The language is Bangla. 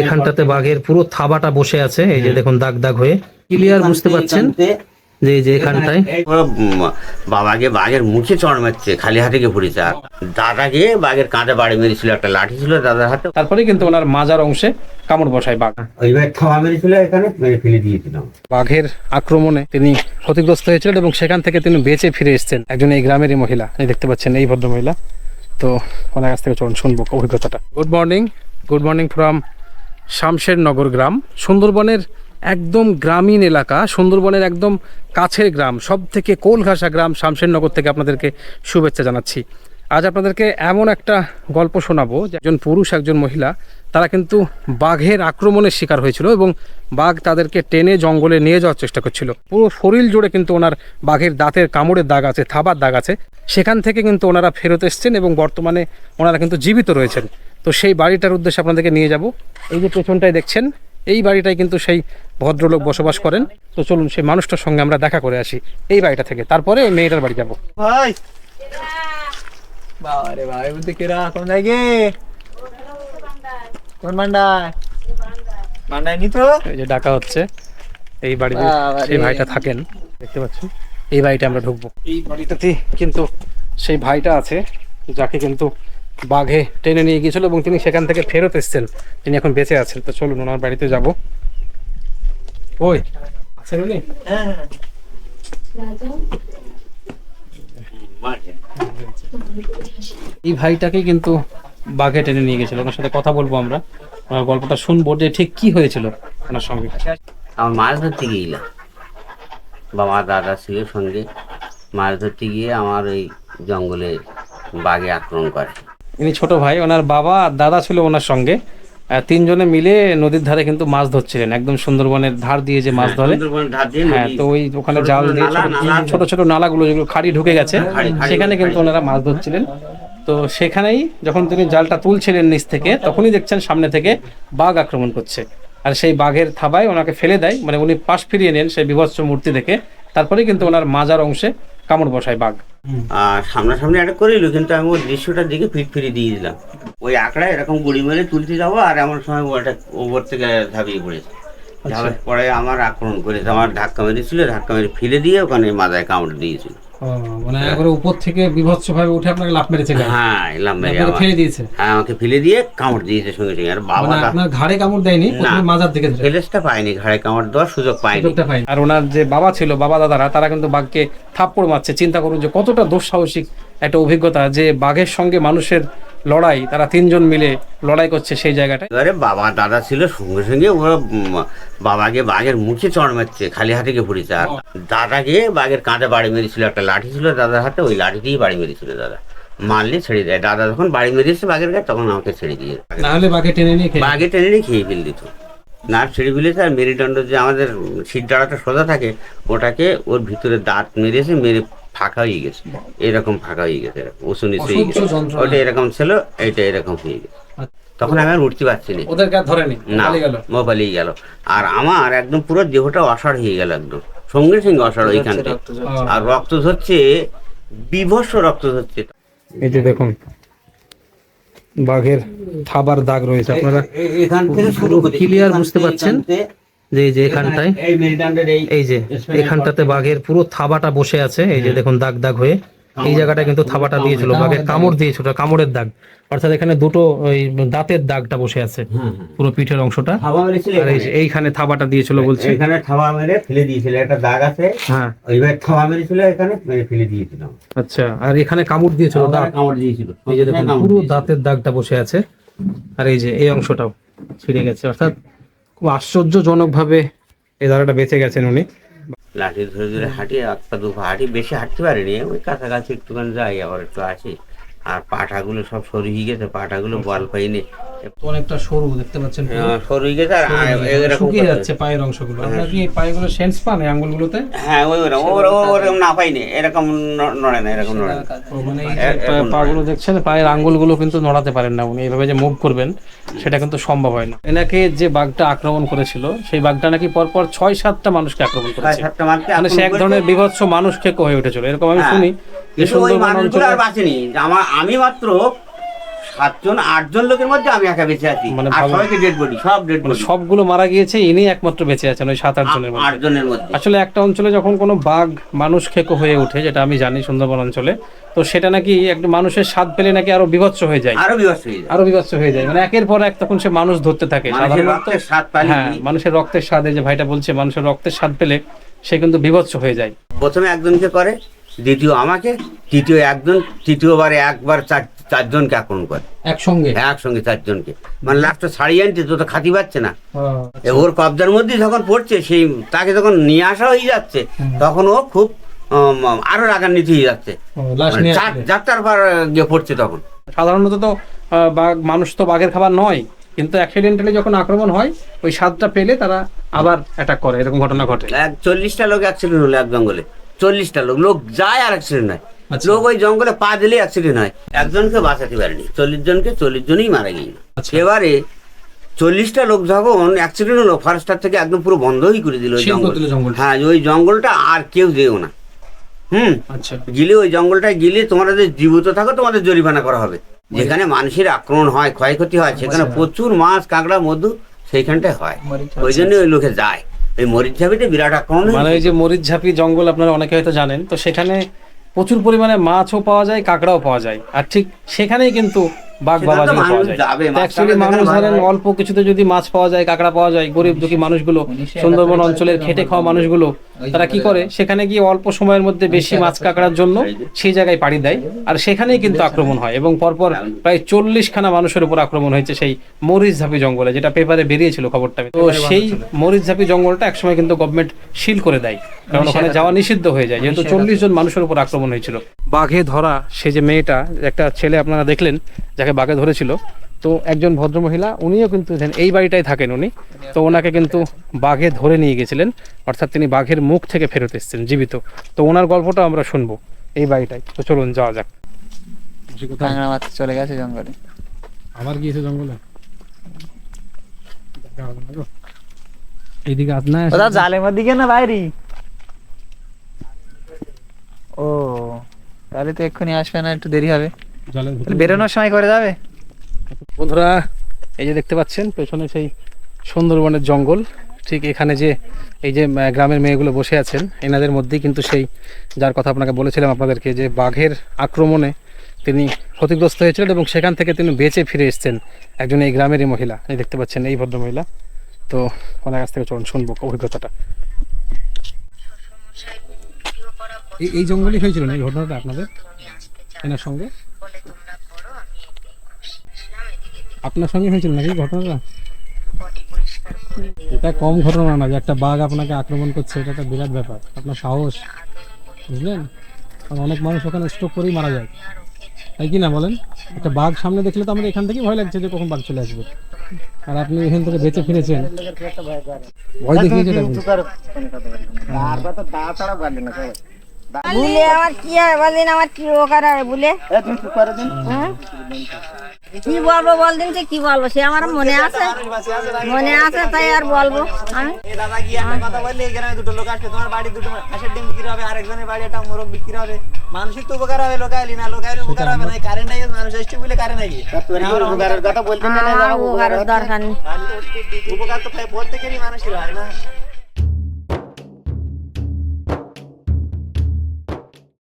এখানটাতে বাঘের পুরো থাবাটা বসে আছে এই যে দেখুন দাগ দাগ হয়ে। ক্লিয়ার বুঝতে পাচ্ছেন? যে এই যে এখানটায়। বাবাকে বাঘের মুখে চড় মারছে খালি হাতে গিয়ে পড়েছে আর দাদাকে বাঘের কাঁধে বাড়ি মেরেছিল একটা লাঠি ছিল দাদার হাতে। তারপরে কিন্তু ওনার মাজার অংশে কামড় বসায় বাঘ। ওইবার থাবা মেরেছিল এখানে মেরে ফেলে দিয়েছিলাম বাঘের আক্রমণে তিনি ক্ষতিগ্রস্ত হয়েছিলেন এবং সেখান থেকে তিনি বেঁচে ফিরে এসেছেন একজন এই গ্রামেরই মহিলা। এই দেখতে পাচ্ছেন এই ভদ্র মহিলা তো ওনার কাছ থেকে চলুন শুনব অভিজ্ঞতাটা। Good morning good morning from Shamshernagar গ্রাম। সুন্দরবনের একদম গ্রামীণ এলাকা, সুন্দরবনের একদম কাছের গ্রাম সব থেকে কোলঘাসা গ্রাম শামশেরনগর থেকে আপনাদেরকে শুভেচ্ছা জানাচ্ছি। আজ আপনাদেরকে এমন একটা গল্প শোনাবো যে একজন পুরুষ, একজন মহিলা, তারা কিন্তু বাঘের আক্রমণের শিকার হয়েছিল এবং বাঘ তাদেরকে টেনে জঙ্গলে নিয়ে যাওয়ার চেষ্টা করছিল। পুরো শরীর জুড়ে কিন্তু ওনার বাঘের দাঁতের কামড়ের দাগ আছে, থাবার দাগ আছে। সেখান থেকে কিন্তু ওনারা ফেরত এসছেন এবং বর্তমানে ওনারা কিন্তু জীবিত রয়েছেন। তো সেই বাড়িটার উদ্দেশ্যে আপনাদেরকে নিয়ে যাব। এই যে পেছনটায় দেখছেন এই বাড়িটায় কিন্তু সেই ভদ্রলোক বসবাস করেন। তো চলুন সেই মানুষটার সঙ্গে আমরা দেখা করে আসি এই বাড়িটা থেকে। তারপরে মেয়েটার বাড়ি যাব। ভাই। বাবারে ভাই বলতে কেরা কোন জায়গে কোন মান্ডায় মান্ডায় নি তো এই যে ডাকা হচ্ছে। এই বাড়িতে সেই ভাইটা থাকেন। দেখতে পাচ্ছেন? এই বাড়িটা আমরা ঢুকবো। এই বাড়িটাতে কিন্তু সেই ভাইটা আছে যাকে কিন্তু বাঘে টেনে নিয়ে গিয়েছিল এবং তিনি সেখান থেকে ফেরত এসেছেন। তিনি এখন বেঁচে আছেন। তো চলুন, ওনার বাড়িতে যাব। ওই এই ভাইটাকে কিন্তু বাঘে টেনে নিয়ে গেছিল ওনার সাথে কথা বলব আমরা। ওনার গল্পটা শুনব যে ঠিক কি হয়েছিল ওনার সঙ্গে। আমার মাছ ধরতে গিয়েছিলাম। বাবা দাদা ছিল সঙ্গে। মাছ ধরতে গিয়ে আমার ওই জঙ্গলে বাঘে আক্রমণ করে। ইনি ছোট ভাই ওনার বাবা আর দাদা ছিল ওনার সঙ্গে। তিনজনে মিলে নদীর ধারে কিন্তু মাছ ধরছিলেন। একদম সুন্দরবনের ধার দিয়ে যে মাছ ধরে। সুন্দরবন ধার হ্যাঁ তো ওই ওখানে জাল দিয়ে ছোট- ছোট নালাগুলো যেগুলো খাড়ি ঢুকে গেছে খাড়ি, সেখানে কিন্তু ওনারা মাছ ধরছিলেন। তো সেখানেই যখন তিনি জালটা তুলছিলেন নিচ থেকে তখনই দেখছেন সামনে থেকে বাঘ আক্রমণ করছে। আর সেই বাঘের থাবায় ওনাকে ফেলে দেয়। মানে উনি পাশ ফিরিয়ে নেন সেই বিভৎস মূর্তি দেখে। তারপরে কিন্তু ওনার মাজার অংশে কামড় বসায় বাঘ। আর সামনাসামনি একটা করিল কিন্তু আমি ওই দৃশ্যটার দিকে ফিট ফিরে দিয়ে দিলাম। ওই আঁকড়া এরকম গুড়ি মেরে তুলতে যাব আর এমন সময় ওটা ওপর থেকে ঝাঁপিয়ে পড়েছে। ঝাঁপিয়ে পরে আমার আক্রমণ করেছে আমার ধাক্কা মেরেছিল ধাক্কা মেরে ফেলে দিয়ে ওখানে মাথায় কামড় দিয়েছিল। মানে একবারে উপর থেকে বিভৎস ভাবে উঠে আপনাকে লাফ মেরেছে হ্যাঁ লাফ মেরে আমাকে ফেলে দিয়েছে। হ্যাঁ আমাকে ফেলে দিয়ে কামড় দিয়েছে সঙ্গে সঙ্গে। আর বাবা মানে আপনার ঘাড়ে কামড় দেয়নি প্রথমে মাজার দিকে ধরে। ফেলেসটা পায়নি ঘাড়ে কামড় দেওয়ার সুযোগ পায়নি। আর ওনার যে বাবা ছিল বাবা দাদারা তারা কিন্তু বাঘকে থাপ্পড় মারছে। চিন্তা করুন যে কতটা দুঃসাহসিক একটা অভিজ্ঞতা যে বাঘের সঙ্গে মানুষের লড়াই তারা তিনজন মিলে লড়াই করছে সেই জায়গাটায়। এবারে বাবা দাদা ছিল সঙ্গে সঙ্গে ওরা বাবাকে বাঘের মুখে চড় মারছে খালি হাতে গিয়ে পড়েছে আর দাদাকে বাঘের কাঁধে বাড়ি মেরেছিল একটা লাঠি ছিল দাদার হাতে ওই লাঠি দিয়ে বাড়ি মেরেছিল দাদা। মারলে ছেড়ে দেয়। দাদা যখন বাড়ি মেরেছে বাঘের গায়ে তখন আমাকে ছেড়ে দিয়ে না হলে বাঘে টেনে নিয়ে বাঘে টেনে নিয়ে খেয়ে ফেল দিত। না ছেড়ে ফেলেছে আর মেরুদণ্ড যে আমাদের শির ডাড়াটা সোজা থাকে ওটাকে ওর ভিতরে দাঁত মেরেছে মেরে ফাঁকা হয়ে গেছে। এরকম ফাঁকা হয়ে গেছে উঁচু নিচু হয়ে গেছে। ওটা এরকম ছিল এটা এরকম হয়ে গেছে। তখন আমি আর উঠতে পারছি না। ওদেরকে ধরেনি? না পালিয়ে গেল? গেল। আর আমার একদম পুরো দেহটা অসাড় হয়ে গেল একদম। সঙ্গে সঙ্গে অসাড় ওইখানটা আর রক্ত ঝরছে বিভৎস রক্ত ঝরছে এই যে দেখুন বাঘের থাবার দাগ রয়েছে আপনারা এখান থেকে শুরু করে Clear বুঝতে পারছেন? যে এই যে এখানটায় এই যে এখানটাতে বাঘের পুরো থাবাটা বসে আছে। এই যে দেখুন দাগ দাগ হয়ে। এই জায়গাটা কিন্তু থাবাটা দিয়েছিল বাঘের কামড় দিয়েছিল কামড়ের দাগ। অর্থাৎ এখানে দুটো ওই দাঁতের দাগটা বসে আছে পুরো পিঠের অংশটা। আর এইখানে থাবাটা দিয়েছিল বলছে। এখানে থাবা মেরে ফেলে দিয়েছিল একটা দাগ আছে। হ্যাঁ। ওইবার থাবা মেরেছিল এখানে মেরে ফেলে দিয়েছিলাম আচ্ছা আর এখানে কামড় দিয়েছিল দাঁত। কামড় দিয়েছিল। এই যে দেখুন পুরো দাঁতের দাগটা বসে আছে। আর এই যে এই অংশটাও ছিঁড়ে গেছে অর্থাৎ খুব আশ্চর্যজনকভাবে এই দাদাটা বেঁচে গেছেন উনি। লাঠি ধরে ধরে হাঁটি এক পা দু হাঁটি, বেশি হাঁটতে পারিনি, ওই কাছাকাছি একটুখানি যাই, আবার একটু আসি। আর পাঠাগুলো সব সরিয়ে গেছে পাঠাগুলো বল পাইনি। অনেকটা সরু দেখতে পাচ্ছেন সরু গেছে আর শুকিয়ে যাচ্ছে পায়ের অংশগুলো। আপনার কি পায়েগুলো সেন্স পান এই আঙ্গুলগুলোতে? হ্যাঁ ওই ওরকম না পাইনি এরকম নড়ে না এরকম নড়ে মানে পা- পাগুলো দেখছেন পায়ের আঙ্গুলগুলো কিন্তু নড়াতে পারেন না উনি। এইভাবে যে মুভ করবেন সেটা কিন্তু সম্ভব হয় না। এনাকে যে বাঘটা আক্রমণ করেছিল সেই বাঘটা নাকি পরপর ছয় সাতটা মানুষকে আক্রমণ করেছে। মানে সে এক ধরনের। বিভৎস মানুষ খেকো হয়ে উঠেছিল। এরকম আমি হ্যাঁ। শুনি যে সুন্দরবন অঞ্চলে আমি মাত্র সাতজন আটজন লোকের মধ্যে আমি একা বেঁচে আছি। মানে আর ভালো- সবাইকে ডেড বডি সব ডেড মানে বডি সবগুলো মারা গিয়েছে ইনি একমাত্র বেঁচে আছেন ওই সাত আট জনের মধ্যে। আটজনের মধ্যে। আসলে একটা অঞ্চলে যখন কোনো বাঘ মানুষ খেকো হয়ে ওঠে যেটা আমি জানি সুন্দরবন অঞ্চলে তো সেটা নাকি একটা মানুষের স্বাদ পেলে নাকি আরও বিভৎস হয়ে যায়। আরও বিভৎস হয়ে যায়। আরও বিভৎস হয়ে যায়। মানে একের পর এক তখন সে মানুষ ধরতে থাকে। মানুষের সাধারণত রক্তের স্বাদ পালি হ্যাঁ মানুষের রক্তের স্বাদে যে ভাইটা বলছে মানুষের রক্তের স্বাদ পেলে সে কিন্তু বিভৎস হয়ে যায়। প্রথমে একজনকে করে দ্বিতীয় আমাকে তৃতীয় একজন তৃতীয়বারে একবার চার চারজনকে আক্রমণ করে। একসঙ্গে? একসঙ্গে চারজনকে। মানে লাস্টে ছাড়িয়ে আনছে তো খাতি পাচ্ছে না। ওর কবজার মধ্যে যখন পড়ছে সেই তাকে যখন নিয়ে আসা হয়ে যাচ্ছে তখন ও খুব আরও রাগান্বিত হয়ে যাচ্ছে। মানে। চারটার পর গিয়ে পড়ছে তখন। সাধারণত তো বাঘ মানুষ তো বাঘের খাবার নয় কিন্তু অ্যাক্সিডেন্টালি যখন আক্রমণ হয় ওই স্বাদটা পেলে তারা আবার অ্যাটাক করে এরকম ঘটনা ঘটে। এক চল্লিশটা লোক অ্যাক্সিডেন্ট হলো এক জঙ্গলে। চল্লিশটা লোক লোক যায় আর অ্যাক্সিডেন্ট হয়। আচ্ছা। লোক ওই জঙ্গলে পা দিলেই অ্যাক্সিডেন্ট হয়। একজনকে বাঁচাতে পারেনি। চল্লিশ জনকে চল্লিশ জনই মারা গিয়ে আচ্ছা। এবারে চল্লিশটা লোক যখন অ্যাক্সিডেন্ট হলো ফরেস্টার থেকে একদম পুরো বন্ধই করে দিল ওই জঙ্গল। হ্যাঁ ওই জঙ্গলটা আর কেউ যেও না। হুম? আচ্ছা। গিলে ওই জঙ্গলটায় গিলে তোমরা যদি জীবিত থাকো তোমাদের জরিমানা করা হবে। যেখানে মানুষের আক্রমণ হয় ক্ষয়ক্ষতি হয় সেখানে প্রচুর মাছ কাঁকড়া মধু সেইখানটায় হয়। ওই জন্য ওই লোকে যায়। ওই মরিচঝাপিতে বিরাট আক্রমণ। মানে এই যে মরিচঝাপি জঙ্গল আপনারা অনেকে হয়তো জানেন তো সেখানে প্রচুর পরিমাণে মাছও পাওয়া যায় কাঁকড়াও পাওয়া যায়। আর ঠিক সেখানেই কিন্তু বাঘ অ্যাকচুয়ালি মানুষ ধরেন অল্প কিছুতে যদি মাছ পাওয়া যায় কাঁকড়া পাওয়া যায় গরিব দুঃখী মানুষগুলো সুন্দরবন অঞ্চলের খেটে খাওয়া মানুষগুলো তারা কি করে? সেখানে গিয়ে অল্প সময়ের মধ্যে বেশি মাছ কাঁকড়ার জন্য সেই জায়গায় পাড়ি দেয়। আর সেখানেই কিন্তু আক্রমণ হয় এবং পরপর প্রায় চল্লিশ খানা মানুষের উপর আক্রমণ হয়েছে সেই মরিচঝাপি জঙ্গলে যেটা পেপারে বেরিয়েছিল খবরটা। তো সেই মরিচ মরিচঝাপি জঙ্গলটা একসময় কিন্তু গভর্নমেন্ট সিল করে দেয়। কারণ ওখানে যাওয়া নিষিদ্ধ হয়ে যায়। যেহেতু চল্লিশ জন মানুষের উপর আক্রমণ হয়েছিল। বাঘে ধরা সে যে মেয়েটা একটা ছেলে আপনারা দেখলেন যাকে বাঘে ধরেছিল তো একজন ভদ্রমহিলা উনিও কিন্তু এই বাড়িটাই থাকেন উনি। তো ওনাকে কিন্তু বাঘে ধরে নিয়ে গেছিলেন অর্থাৎ তিনি বাঘের মুখ থেকে ফেরত এসেছেন জীবিত। তো ওনার গল্পটা আমরা শুনব এই বাড়িটাই তো চলুন যাওয়া যাক। কাঁকড়া মাছ চলে গেছে জঙ্গলে। আবার গিয়েছে জঙ্গলে? এইদিকে আজ না ওটা জালেমার দিকে না বাইরে? ও তাহলে তো এক্ষুনি আসবে না একটু দেরি হবে। জলের বেরোনোর সময় করে যাবে? বন্ধুরা এই যে দেখতে পাচ্ছেন পেছনে সেই সুন্দরবনের জঙ্গল। ঠিক এখানে যে এই যে গ্রামের মেয়েগুলো বসে আছেন এনাদের মধ্যেই কিন্তু সেই যার কথা আপনাকে বলেছিলাম আপনাদেরকে যে বাঘের আক্রমণে তিনি ক্ষতিগ্রস্ত হয়েছিলেন এবং সেখান থেকে তিনি বেঁচে ফিরে এসেছেন একজন এই গ্রামেরই মহিলা। এই দেখতে পাচ্ছেন এই ভদ্র মহিলা তো ওনার কাছ থেকে চলুন শুনব অভিজ্ঞতাটা। এই এই জঙ্গলই হয়েছিল না? এই ঘটনাটা আপনাদের? এনার সঙ্গে? আপনার সঙ্গে হয়েছিল নাকি ঘটনাটা? এটা কম ঘটনা না, যে একটা বাঘ আপনাকে আক্রমণ করছে, এটা একটা বিরাট ব্যাপার। আপনার সাহস, বুঝলেন? কারণ অনেক মানুষ ওখানে স্ট্রোক করেই মারা যায়। তাই কি না বলেন? একটা বাঘ সামনে দেখলে তো আমাদের এখান থেকেই ভয় লাগছে যে কখন বাঘ চলে আসবে। আর আপনি এখান থেকে বেঁচে ফিরেছেন। ভয়। বলে আমার কি হবে বলদিন আমার কি উপকার হবে বলে? হ্যাঁ? কি বলব বলদিন সে কি বলব? সে আমার মনে আছে মনে আছে তাই আর বলব। আমি? দাদা গিয়ে একটা কথা বললে গ্রামে দুটো লোক আসবে তোমার বাড়ি দুটো হাঁসের ডিম বিক্রি হবে আরেকজনের বাড়ি একটা মোরগ বিক্রি হবে। মানুষের তো উপকার হবে লোকালি না লোকালি উপকার হবে না কারেন্ট আই মানুষ আসছে বলে কারেন্ট আই উপকারের কথা বলতে আমার উপকারের দরকার নেই। উপকার তো প্রত্যেকেরই মানুষের হয় না।